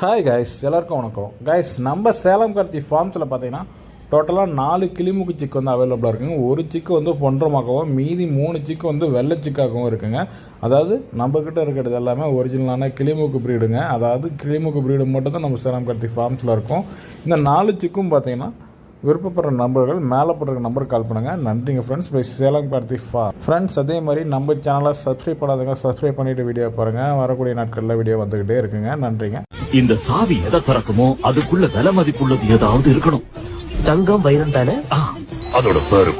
Hi guys எல்லாருக்கும் வணக்கம். Guys நம்ம சேலம் கார்த்தி ஃபார்ம்ஸில் பார்த்தீங்கன்னா டோட்டலாக நாலு கிளிமுக்கு சிக்கு வந்து அவைலபிளாக இருக்குங்க. ஒரு சிக்கு வந்து பொன்றமாகவும் மீதி மூணு சிக்கு வந்து வெள்ளை சிக்காகவும் இருக்குங்க. அதாவது நம்மக்கிட்ட இருக்கிறது எல்லாமே ஒரிஜினலான கிளிமுக்கு ப்ரீடுங்க அதாவது கிளிமுக்கு ப்ரீடு மட்டும் தான் நம்ம சேலம் கார்த்தி ஃபார்ம்ஸில் இருக்கும். இந்த நாலு சிக்கும் பார்த்தீங்கன்னா விருப்பப்படுற நம்பர்கள் மேலே போடுற நம்பருக்கு கால் பண்ணுங்கள் நன்றிங்க friends bye Salem Karthi for friends அதே மாதிரி நம்ம சேனலை சப்ஸ்கிரைப் பண்ணாதவங்க சப்ஸ்கிரைப் பண்ணிவிட்டு வீடியோ பாருங்கள் வரக்கூடிய நாட்களில் வீடியோ வந்துக்கிட்டே இருக்குங்க. நன்றிங்க. இந்த சாவி எதை திறக்குமோ அதுக்குள்ள விலை மதிப்புள்ளது ஏதாவது இருக்கணும். தங்கம் வைரம் தானே? அதோட பேரு